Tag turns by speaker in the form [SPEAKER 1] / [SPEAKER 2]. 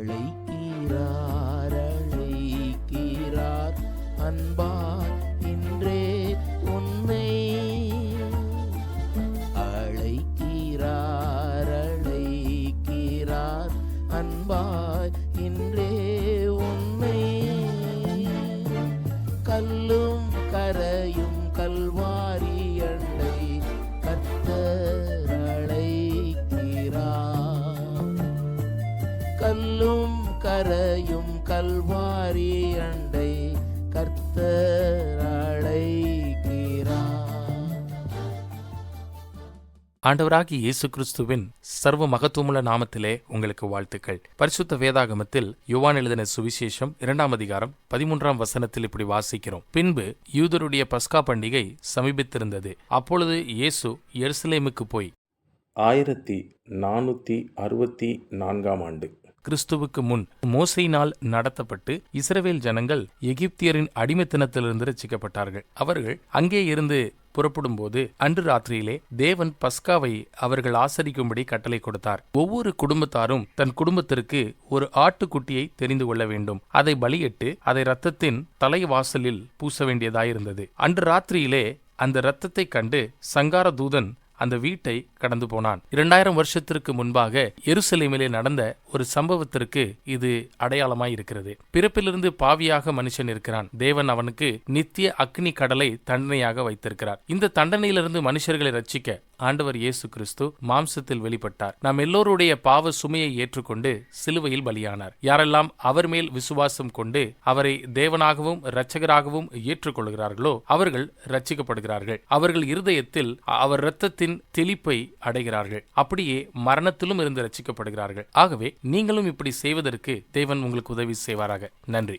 [SPEAKER 1] அழைக்கிறார் அழைக்கிறார். அன்பா இன்றே உன்னை அழைக்கிறார் அழைக்கிறார். அன்பாய் இன்றே உன்னை கல்லும் கரையும் கல்வாரி கல்லும் கரையும் கல்வாரி அண்டை கர்த்தர் அழைக்கிறார்.
[SPEAKER 2] ஆண்டவராகிய இயேசு கிறிஸ்துவின் சர்வ மகத்துவமுள்ள நாமத்திலே உங்களுக்கு வாழ்த்துக்கள். பரிசுத்த வேதாகமத்தில் யுவான் எழுதின சுவிசேஷம் இரண்டாம் அதிகாரம் பதிமூன்றாம் வசனத்தில் இப்படி வாசிக்கிறோம். பின்பு யூதருடைய பஸ்கா பண்டிகை சமீபித்திருந்தது. அப்பொழுது இயேசு எருசலேமுக்கு போய்
[SPEAKER 3] ஆயிரத்தி நானூற்றி அறுபத்தி நான்காம் ஆண்டு.
[SPEAKER 2] கிறிஸ்துவுக்கு முன் மோசையினால் நடத்தப்பட்டு இஸ்ரவேல் ஜனங்கள் எகிப்தியரின் அடிமைத்தனத்திலிருந்து ரசிக்கப்பட்டார்கள் அவர்கள் அங்கே இருந்து புறப்படும்போது அன்று ராத்திரியிலே தேவன் பஸ்காவை அவர்கள் ஆசரிக்கும்படி கட்டளை கொடுத்தார். ஒவ்வொரு குடும்பத்தாரும் தன் குடும்பத்திற்கு ஒரு ஆட்டுக்குட்டியை தெரிந்து கொள்ள வேண்டும். அதை பலியிட்டு அதை ரத்தத்தின் தலைவாசலில் பூச வேண்டியதாயிருந்தது. அன்று ராத்திரியிலே அந்த இரத்தத்தை கண்டு சங்கார தூதன் அந்த வீட்டை கடந்து போனான். இரண்டாயிரம் வருஷத்திற்கு முன்பாக எருசலேமிலே நடந்த ஒரு சம்பவத்திற்கு இது அடையாளமாய் இருக்கிறது. பிறப்பிலிருந்து பாவியாக மனுஷன் இருக்கிறான். தேவன் அவனுக்கு நித்திய அக்னி கடலை தண்டனையாக வைத்திருக்கிறார். இந்த தண்டனையிலிருந்து மனுஷர்களை ரட்சிக்க ஆண்டவர் இயேசு கிறிஸ்து மாம்சத்தில் வெளிப்பட்டார். நாம் எல்லோருடைய பாவ சுமையை ஏற்றுக்கொண்டு சிலுவையில் பலியானார். யாரெல்லாம் அவர் மேல் விசுவாசம் கொண்டு அவரை தேவனாகவும் இரட்சகராகவும் ஏற்றுக்கொள்கிறார்களோ அவர்கள் ரட்சிக்கப்படுகிறார்கள் அவர்கள் இருதயத்தில் அவர் இரத்தத்தின் தெளிப்பை அடைகிறார்கள். அப்படியே மரணத்திலும் இருந்து ரட்சிக்கப்படுகிறார்கள் ஆகவே நீங்களும் இப்படி செய்வதற்கு தேவன் உங்களுக்கு உதவி செய்வாராக. நன்றி.